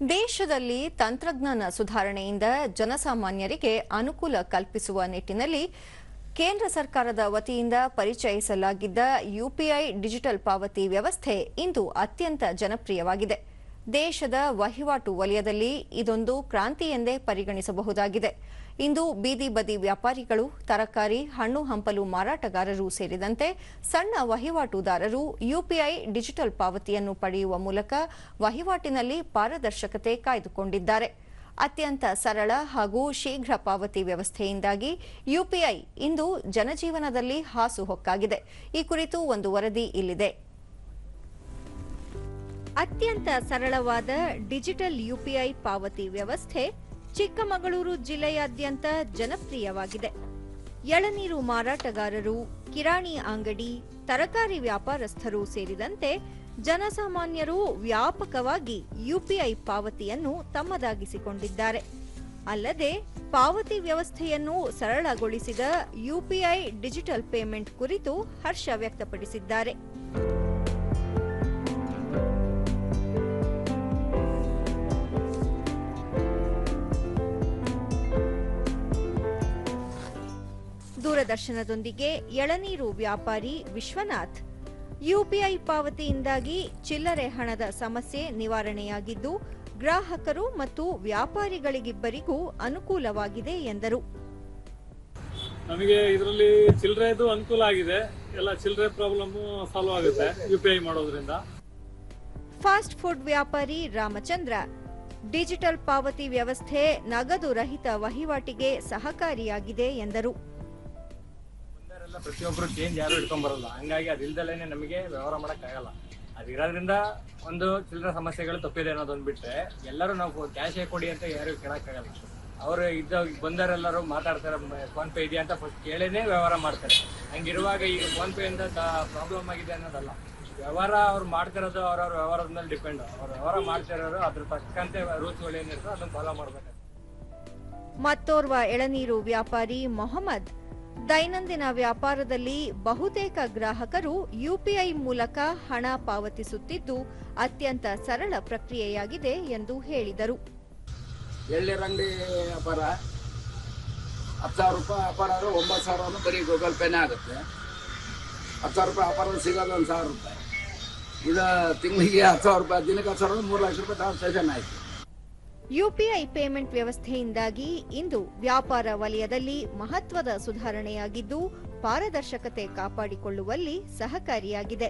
ದೇಶದಲ್ಲಿ ತಂತ್ರಜ್ಞಾನ ಸುಧಾರಣೆಯಿಂದ ಜನಸಾಮಾನ್ಯರಿಗೆ ಅನುಕೂಲ ಕಲ್ಪಿಸುವ ನಿಟ್ಟಿನಲ್ಲಿ ಕೇಂದ್ರ ಸರ್ಕಾರದ ವತಿಯಿಂದ ಪರಿಚಯಿಸಲಾಗಿದ್ದ ಯುಪಿಐ ಡಿಜಿಟಲ್ ಪಾವತಿ ವ್ಯವಸ್ಥೆ ಇಂದು ಅತ್ಯಂತ ಜನಪ್ರಿಯವಾಗಿದೆ. ದೇಶದ ವಹಿವಾಟು ವಲಯದಲ್ಲಿ ಇದೊಂದು ಕ್ರಾಂತಿ ಎಂದೇ ಪರಿಗಣಿಸಬಹುದಾಗಿದೆ. ಇಂದು ಬೀದಿ ಬದಿ ವ್ಯಾಪಾರಿಗಳು, ತರಕಾರಿ, ಹಣ್ಣು ಹಂಪಲು ಮಾರಾಟಗಾರರು ಸೇರಿದಂತೆ ಸಣ್ಣ ವಹಿವಾಟುದಾರರು ಯುಪಿಐ ಡಿಜಿಟಲ್ ಪಾವತಿಯನ್ನು ಪಡೆಯುವ ಮೂಲಕ ವಹಿವಾಟಿನಲ್ಲಿ ಪಾರದರ್ಶಕತೆ ಕಾಯ್ದುಕೊಂಡಿದ್ದಾರೆ. ಅತ್ಯಂತ ಸರಳ ಹಾಗೂ ಶೀಘ್ರ ಪಾವತಿ ವ್ಯವಸ್ಥೆಯಿಂದಾಗಿ ಯುಪಿಐ ಇಂದು ಜನಜೀವನದಲ್ಲಿ ಹಾಸುಹೊಕ್ಕಾಗಿದೆ ಈ ಕುರಿತು ಒಂದು ವರದಿ ಇಲ್ಲಿದೆ. ಅತ್ಯಂತ ಸರಳವಾದ ಡಿಜಿಟಲ್ ಯುಪಿಐ ಪಾವತಿ ವ್ಯವಸ್ಥೆ ಚಿಕ್ಕಮಗಳೂರು ಜಿಲ್ಲೆಯಾದ್ಯಂತ ಜನಪ್ರಿಯವಾಗಿದೆ. ಎಳನೀರು ಮಾರಾಟಗಾರರು, ಕಿರಾಣಿ ಅಂಗಡಿ, ತರಕಾರಿ ವ್ಯಾಪಾರಸ್ಥರು ಸೇರಿದಂತೆ ಜನಸಾಮಾನ್ಯರು ವ್ಯಾಪಕವಾಗಿ ಯುಪಿಐ ಪಾವತಿಯನ್ನು ತಮ್ಮದಾಗಿಸಿಕೊಂಡಿದ್ದಾರೆ. ಅಲ್ಲದೆ ಪಾವತಿ ವ್ಯವಸ್ಥೆಯನ್ನು ಸರಳಗೊಳಿಸಿದ ಯುಪಿಐ ಡಿಜಿಟಲ್ ಪೇಮೆಂಟ್ ಕುರಿತು ಹರ್ಷ ವ್ಯಕ್ತಪಡಿಸಿದ್ದಾರೆ. ದೂರದರ್ಶನದೊಂದಿಗೆ ಎಳನೀರು ವ್ಯಾಪಾರಿ ವಿಶ್ವನಾಥ್ ಯುಪಿಐ ಪಾವತಿಯಿಂದಾಗಿ ಚಿಲ್ಲರೆ ಹಣದ ಸಮಸ್ಯೆ ನಿವಾರಣೆಯಾಗಿದ್ದು ಗ್ರಾಹಕರು ಮತ್ತು ವ್ಯಾಪಾರಿಗಳಿಗಿಬ್ಬರಿಗೂ ಅನುಕೂಲವಾಗಿದೆ ಎಂದರು. ನಮಗೆ ಇದರಲ್ಲಿ ಚಿಲ್ಲರೆದು ಅನುಕೂಲ ಆಗಿದೆ. ಎಲ್ಲ ಚಿಲ್ಲರೆ ಪ್ರಾಬ್ಲಮ್ ಸಾಲ್ವ್ ಆಗುತ್ತೆ ಯುಪಿಐ ಮಾಡೋದ್ರಿಂದ. ಫಾಸ್ಟ್ ಫುಡ್ ವ್ಯಾಪಾರಿ ರಾಮಚಂದ್ರ ಡಿಜಿಟಲ್ ಪಾವತಿ ವ್ಯವಸ್ಥೆ ನಗದು ರಹಿತ ವಹಿವಾಟಿಗೆ ಸಹಕಾರಿಯಾಗಿದೆ ಎಂದರು. ಬಂದವರೆಲ್ಲ ಪ್ರತಿಯೊಬ್ಬರು ಚೇಂಜ್ ಯಾರು ಇಟ್ಕೊಂಡ್ ಬರಲ್ಲ. ಹಂಗಾಗಿ ಅದಿಲ್ದಲೇನೆ ನಮಗೆ ವ್ಯವಹಾರ ಮಾಡಕ್ ಆಗಲ್ಲ. ಅದಿರೋದ್ರಿಂದ ಒಂದು ಚಿಲ್ಲರೆ ಸಮಸ್ಯೆಗಳು ತಪ್ಪಿದೆ ಅನ್ನೋದೊಂದು ಬಿಟ್ರೆ ಎಲ್ಲರೂ ನಾವು ಕ್ಯಾಶೇ ಕೊಡಿ ಅಂತ ಯಾರು ಕೇಳಕ್ಕಾಗಲ್ಲ ಅವರು ಇದ್ದ ಬಂದವರೆಲ್ಲರೂ ಮಾತಾಡ್ತಾರೆ ಫೋನ್ ಪೇ ಇದೆಯಾ ಅಂತ ಫಸ್ಟ್ ಕೇಳೇನೆ ವ್ಯವಹಾರ ಮಾಡ್ತಾರೆ. ಹಂಗಿರುವಾಗ ಈಗ ಫೋನ್ ಪೇ ಇಂದ ಪ್ರಾಬ್ಲಮ್ ಆಗಿದೆ ಅನ್ನೋದಲ್ಲ. ವ್ಯವಹಾರ ಅವ್ರು ಮಾಡ್ತಿರೋದು ಅವ್ರವ್ರ ವ್ಯವಹಾರದ ಮೇಲೆ ಡಿಪೆಂಡ್ ಅವ್ರ ವ್ಯವಹಾರ ಮಾಡ್ತಿರೋರು ಅದ್ರ ತಕ್ಕಂತೆ ರೂಲ್ಸ್ಗಳು ಏನಿರ್ತೋ ಅದನ್ನ ಫಾಲೋ ಮಾಡ್ಬೇಕು ಮತ್ತೋರ್ವ ಎಳನೀರು ವ್ಯಾಪಾರಿ ಮೊಹಮ್ಮದ್ ದೈನಂದಿನ ವ್ಯಾಪಾರದಲ್ಲಿ ಬಹುತೇಕ ಗ್ರಾಹಕರು ಯುಪಿಐ ಮೂಲಕ ಹಣ ಪಾವತಿಸುತ್ತಿದ್ದು ಅತ್ಯಂತ ಸರಳ ಪ್ರಕ್ರಿಯೆಯಾಗಿದೆ ಎಂದು ಹೇಳಿದರು. ವ್ಯಾಪಾರ ರೂಪಾಯಿ ಒಂಬತ್ತು ಸಾವಿರ ಬರೀ ಗೂಗಲ್ ಪೇನೇ ಆಗುತ್ತೆ. ಹತ್ತು ಸಾವಿರ ರೂಪಾಯಿ ವ್ಯಾಪಾರ ಸಿಗೋದು ಒಂದು ಸಾವಿರ ರೂಪಾಯಿ. ಇದು ತಿಂಗಳಿಗೆ ಹತ್ತು ಸಾವಿರ ರೂಪಾಯಿ, ದಿನಕ್ಕೆ ಹತ್ತು ಸಾವಿರ ಮೂರು ಲಕ್ಷ ರೂಪಾಯಿ ಟ್ರಾನ್ಸಾಕ್ಷನ್ ಆಯಿತು. ಯುಪಿಐ ಪೇಮೆಂಟ್ ವ್ಯವಸ್ಥೆಯಿಂದಾಗಿ ಇಂದು ವ್ಯಾಪಾರ ವಲಯದಲ್ಲಿ ಮಹತ್ವದ ಸುಧಾರಣೆಯಾಗಿದ್ದು ಪಾರದರ್ಶಕತೆ ಕಾಪಾಡಿಕೊಳ್ಳುವಲ್ಲಿ ಸಹಕಾರಿಯಾಗಿದೆ.